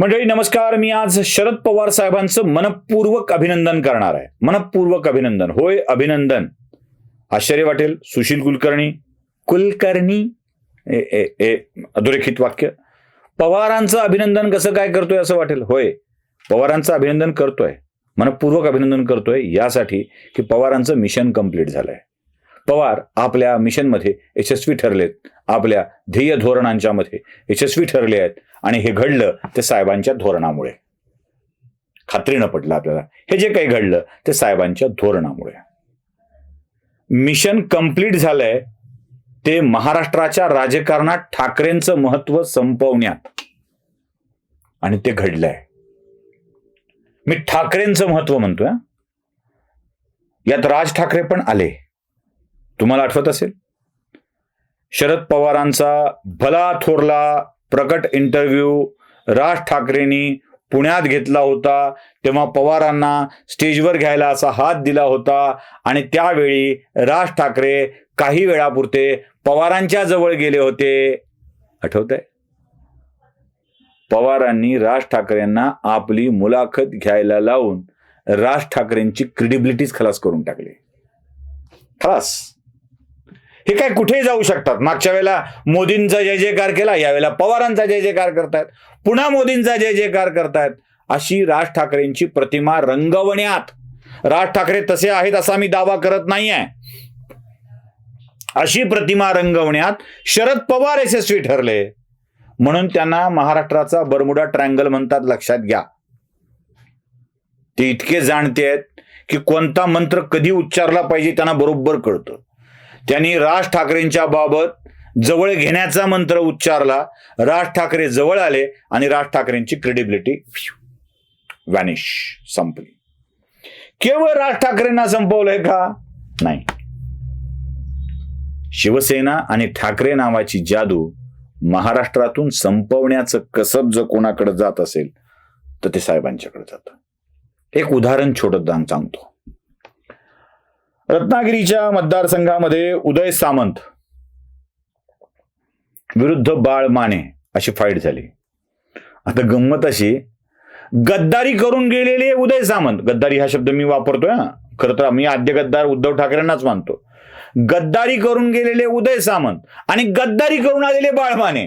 मंडळी नमस्कार. मी आज शरद पवार साहेबांचं मनपूर्वक अभिनंदन करणार आहे. मनपूर्वक अभिनंदन. होय अभिनंदन. आश्चर्य वाटेल. सुशील कुलकर्णी. कुलकर्णी? ए ए ए अधोरेखित वाक्य. पवारांचं अभिनंदन कसं काय करतोय असं वाटेल? होय पवारांचं अभिनंदन करतोय. मनपूर्वक अभिनंदन करतोय यासाठी की पवारांचं मिशन कंप्लीट झालंय. पवार आपल्या मिशनमध्ये यशस्वी ठरलेत. आपल्या ध्येय धोरणांच्या मध्ये यशस्वी ठरले आहेत. आणि हे घडलं ते साहेबांच्या धोरणामुळे. खात्रीनं पडलं आपल्याला. हे जे काही घडलं ते साहेबांच्या धोरणामुळे. मिशन कंप्लीट झालंय. ते महाराष्ट्राच्या राजकारणात ठाकरेंचं महत्त्व संपवण्यात. आणि ते घडलंय. मी ठाकरेंचं महत्त्व म्हणतोय यात राज ठाकरे पण आले. तुम्हाला आठवत असेल? शरद पवारांचा भला थोरला प्रकट इंटरव्ह्यू राज ठाकरेंनी पुण्यात घेतला होता. तेव्हा पवारांना स्टेजवर घ्यायला असा हात दिला होता. आणि त्यावेळी राज ठाकरे काही वेळापुरते पवारांच्या जवळ गेले होते. आठवत आहे पवारांनी राज ठाकरेंना आपली मुलाखत घ्यायला लावून राज ठाकरेंची क्रेडिबिलिटीज खलास करून टाकली. खलास. हे काय कुठेही जाऊ शकतात. मागच्या वेळेला मोदींचा जय जयकार केला यावेळेला पवारांचा जय जयकार करतायत. पुन्हा मोदींचा जय जयकार करतायत. अशी राज ठाकरेंची प्रतिमा रंगवण्यात. राज ठाकरे तसे आहेत असा मी दावा करत नाहीये. अशी प्रतिमा रंगवण्यात शरद पवार यशस्वी ठरले. म्हणून त्यांना महाराष्ट्राचा बरमुडा ट्रँगल म्हणतात लक्षात घ्या. ते इतके जाणते आहेत की कोणता मंत्र कधी उच्चारला पाहिजे त्यांना बरोबर कळतं. त्यांनी राज ठाकरेंच्या बाबत जवळ घेण्याचा मंत्र उच्चारला. राज ठाकरे जवळ आले आणि राज ठाकरेंची क्रेडिबिलिटी व्हॅनिश संपली. केवळ राज ठाकरेंना संपवलंय का? नाही. शिवसेना आणि ठाकरे नावाची जादू महाराष्ट्रातून संपवण्याचं कसब जर कोणाकडे जात असेल तर ते साहेबांच्याकडे जातं. एक उदाहरण छोटं दान सांगतो. रत्नागिरीच्या मतदारसंघामध्ये उदय सामंत विरुद्ध बाळ माने अशी फाईट झाली. आता गंमत अशी गद्दारी करून गेलेले उदय सामंत. गद्दारी हा शब्द मी वापरतोय ना खरं तर मी आद्य गद्दार उद्धव ठाकरेंनाच मानतो. गद्दारी करून गेलेले उदय सामंत आणि गद्दारी करून आलेले बाळमाने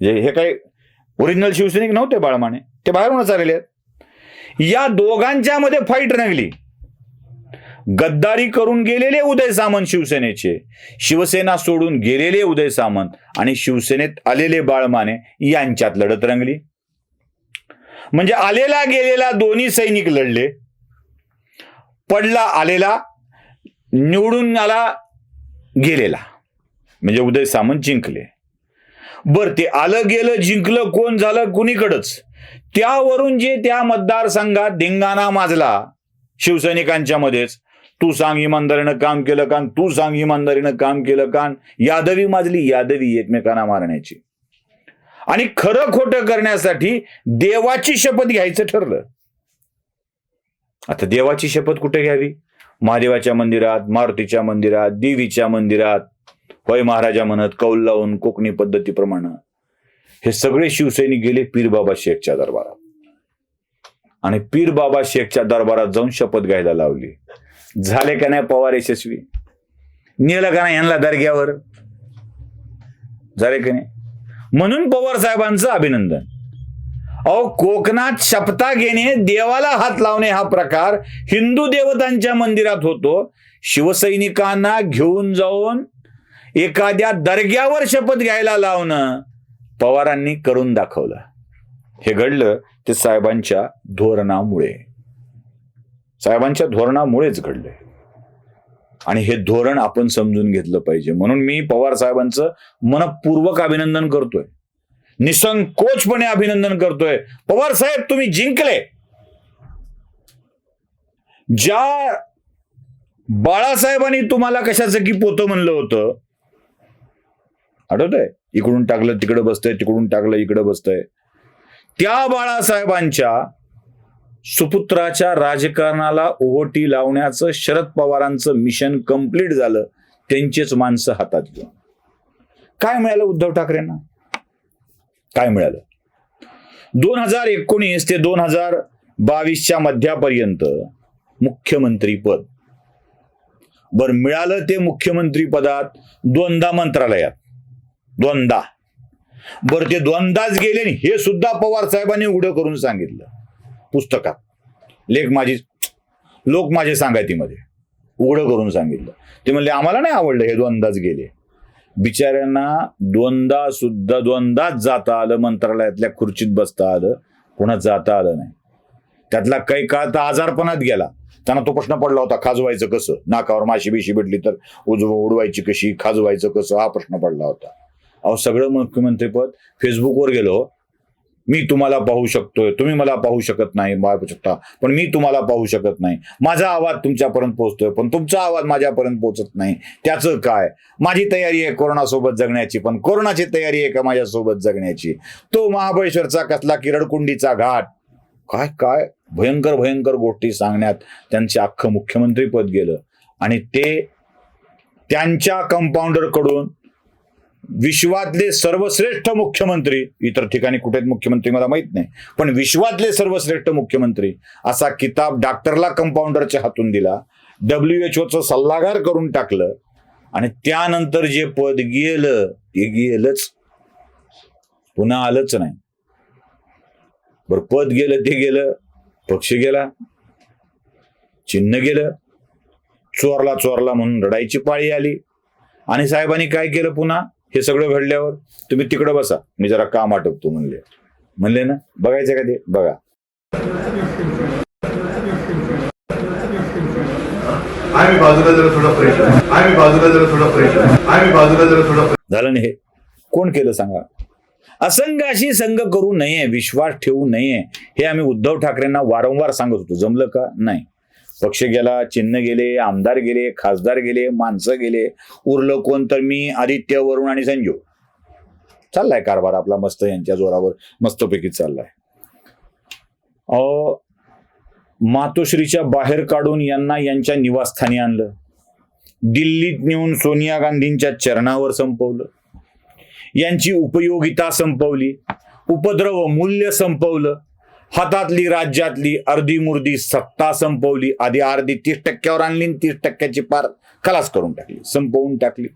जे हे काही ओरिजिनल शिवसैनिक नव्हते बाळमाने ते बाहेरूनच आलेले आहेत. या दोघांच्या मध्ये फाईट रंगली. गद्दारी करून गेलेले उदय सामंत शिवसेनेचे. शिवसेना सोडून गेलेले उदय सामंत आणि शिवसेनेत आलेले बाळमाने यांच्यात लढत रंगली. म्हणजे आलेला गेलेला दोन्ही सैनिक लढले. पडला आलेला निवडून आला गेलेला. म्हणजे उदय सामंत जिंकले. बर ते आलं गेलं जिंकलं कोण झालं कुणीकडच. त्यावरून जे त्या मतदारसंघात धिंगाणा माजला शिवसैनिकांच्या मध्येच तू सांग इमानदारीनं काम केलं का? तू सांग इमानदारीनं काम केलं का? यादवी माजली यादवी एकमेकांना मारण्याची. आणि खरं खोटं करण्यासाठी देवाची शपथ घ्यायचं ठरलं. आता देवाची शपथ कुठे घ्यावी? महादेवाच्या मंदिरात मारुतीच्या मंदिरात देवीच्या मंदिरात होय महाराजा म्हणत कौल लावून कोकणी पद्धतीप्रमाणे. हे सगळे शिवसैनिक गेले पीरबाबा शेखच्या दरबारात. आणि पीरबाबा शेखच्या दरबारात जाऊन शपथ घ्यायला लावली. झाले का नाही पवार यशस्वी? नेलं का नाही यांना दर्ग्यावर? झाले का नाही? म्हणून पवार साहेबांचं अभिनंदन. अहो कोकणात शपथा घेणे देवाला हात लावणे हा प्रकार हिंदू देवतांच्या मंदिरात होतो. शिवसैनिकांना घेऊन जाऊन एखाद्या दर्ग्यावर शपथ घ्यायला लावणं पवारांनी करून दाखवलं. हे घडलं ते साहेबांच्या धोरणामुळे. साहेबांच्या धोरणामुळेच घडलंय आणि हे धोरण आपण समजून घेतलं पाहिजे. म्हणून मी पवार साहेबांचं मनपूर्वक अभिनंदन करतोय. निसंकोचपणे अभिनंदन करतोय. पवार साहेब तुम्ही जिंकले. ज्या बाळासाहेबांनी तुम्हाला कशाचं की पोतं म्हणलं होतं आठवतंय? इकडून टाकलं तिकडं बसतंय तिकडून टाकलं इकडं बसतंय. त्या बाळासाहेबांच्या सुपुत्राच्या राजकारणाला ओहोटी लावण्याचं शरद पवारांचं मिशन कंप्लीट झालं त्यांचेच माणसं हातात घेऊन. काय मिळालं उद्धव ठाकरेंना? काय मिळालं? दोन हजार एकोणीस ते दोन हजार बावीसच्या मध्यापर्यंत मुख्यमंत्री पद. बर मिळालं ते मुख्यमंत्री पदात दोनदा मंत्रालयात. दोनदा बर ते दोनदाच गेले हे सुद्धा पवार साहेबांनी उघडं करून सांगितलं. पुस्तकात लेख माझी लोक माझे सांगायतीमध्ये उघडं करून सांगितलं. ते म्हणले आम्हाला नाही आवडलं हे दोनदाच गेले. बिचाऱ्यांना दोनदा सुद्धा दोनदाच जाता आलं मंत्रालयातल्या खुर्चीत बसता आलं पुन्हा जाता आलं नाही. त्यातला काही काळ तर आजारपणात गेला. त्यांना तो प्रश्न पडला होता खाजवायचं कसं? नाकावर माशी बिशी भेटली तर उजव उडवायची कशी? खाजवायचं कसं? हा प्रश्न पडला होता. अहो सगळं मुख्यमंत्रीपद फेसबुकवर गेलो हो. मी तुम्हाला पाहू शकतोय. तुम्ही मला पाहू शकत नाही पाहू शकता. पण मी तुम्हाला पाहू शकत नाही. माझा आवाज तुमच्यापर्यंत पोहोचतोय पण तुमचा आवाज माझ्यापर्यंत पोहोचत नाही. त्याचं काय? माझी तयारी आहे कोरोनासोबत जगण्याची पण कोरोनाची तयारी आहे का माझ्यासोबत जगण्याची? तो महाबळेश्वरचा कसला किरडकुंडीचा घाट? काय काय? भयंकर भयंकर गोष्टी सांगण्यात त्यांचे अख्खं मुख्यमंत्री पद गेलं. आणि ते त्यांच्या कंपाऊंडरकडून विश्वातले सर्वश्रेष्ठ मुख्यमंत्री इतर ठिकाणी कुठेत मुख्यमंत्री मला माहीत नाही पण विश्वातले सर्वश्रेष्ठ मुख्यमंत्री असा किताब डॉक्टरला कंपाऊंडरच्या हातून दिला डब्ल्यू एच ओचं सल्लागार करून टाकलं आणि त्यानंतर जे पद गेलं ते गेलंच. पुन्हा आलंच नाही. बर पद गेलं ते गेलं पक्ष गेला चिन्ह गेलं चोरला चोरला म्हणून रडायची पाळी आली. आणि साहेबांनी काय केलं पुन्हा? हे सगळं घडल्यावर तुम्ही तिकडं बसा. मी जरा काम आटपतो म्हणले. म्हणले ना? बघायचं का ते? बघा. आम्ही बाजूला जरा थोडा आम्ही बाजूला जरा थोडा आम्ही बाजूला जरा थोडा झालं नाही हे? कोण केलं सांगा? असंघाशी संघ करू नये विश्वास ठेवू नये. हे आम्ही उद्धव ठाकरेंना वारंवार सांगत होतो. जमलं का? नाही. पक्ष गेला चिन्ह गेले आमदार गेले खासदार गेले माणसं गेले उरलं कोण तर मी आदित्य वरुण आणि संजू. चाललाय कारभार आपला मस्त यांच्या जोरावर मस्तपैकी चाललाय. अ मातोश्रीच्या बाहेर काढून यांना यांच्या निवासस्थानी आणलं. दिल्लीत नेऊन सोनिया गांधींच्या चरणावर संपवलं. यांची उपयोगिता संपवली. उपद्रव मूल्य संपवलं. हातातली राज्यातली अर्धी मुर्दी सत्ता संपवली. आधी अर्धी तीस टक्क्यावर आणली तीस टक्क्याची पार खलास करून टाकली संपवून टाकली.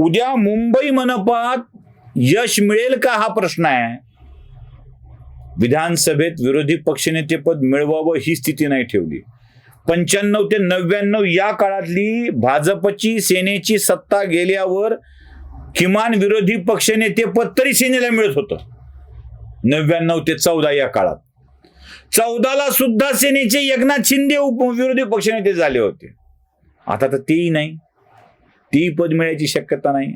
उद्या मुंबई मनपात यश मिळेल का हा प्रश्न आहे? विधानसभेत विरोधी पक्षनेतेपद मिळवावं ही स्थिती नाही ठेवली. पंच्याण्णव ते नव्याण्णव या काळातली भाजपची सेनेची सत्ता गेल्यावर किमान विरोधी पक्षनेतेपद तरी सेनेला मिळत होतं. नव्याण्णव ते चौदा या काळात. चौदाला सुद्धा सेनेचे एकनाथ शिंदे उप विरोधी पक्षनेते झाले होते. आता तर तेही नाही. ती पद मिळायची शक्यता नाही.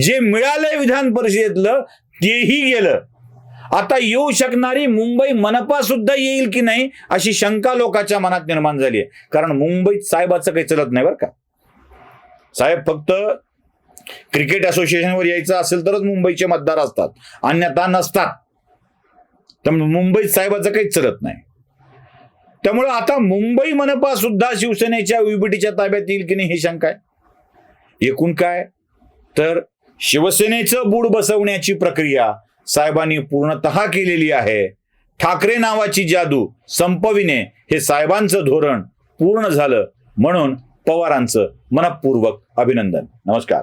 जे मिळालंय विधान परिषदेतलं तेही गेलं. आता येऊ शकणारी मुंबई मनपा सुद्धा येईल की नाही अशी शंका लोकांच्या मनात निर्माण झाली आहे. कारण मुंबईत साहेबाचं काही चलत नाही बरं का. साहेब फक्त क्रिकेट असोसिएशनवर यायचं असेल तरच मुंबईचे मतदार असतात. अन्यथा नसतात. त्यामुळे मुंबईत साहेबाचं काहीच चलत नाही. त्यामुळे आता मुंबई मनपा सुद्धा शिवसेनेच्या विबिटीच्या ताब्यात येईल की नाही ही शंका आहे. एकूण काय? तर शिवसेनेचं बूड बसवण्याची प्रक्रिया साहेबांनी पूर्णतः केलेली आहे. ठाकरे नावाची जादू संपविणे हे साहेबांचं धोरण पूर्ण झालं म्हणून पवारांचं मनपूर्वक अभिनंदन. नमस्कार.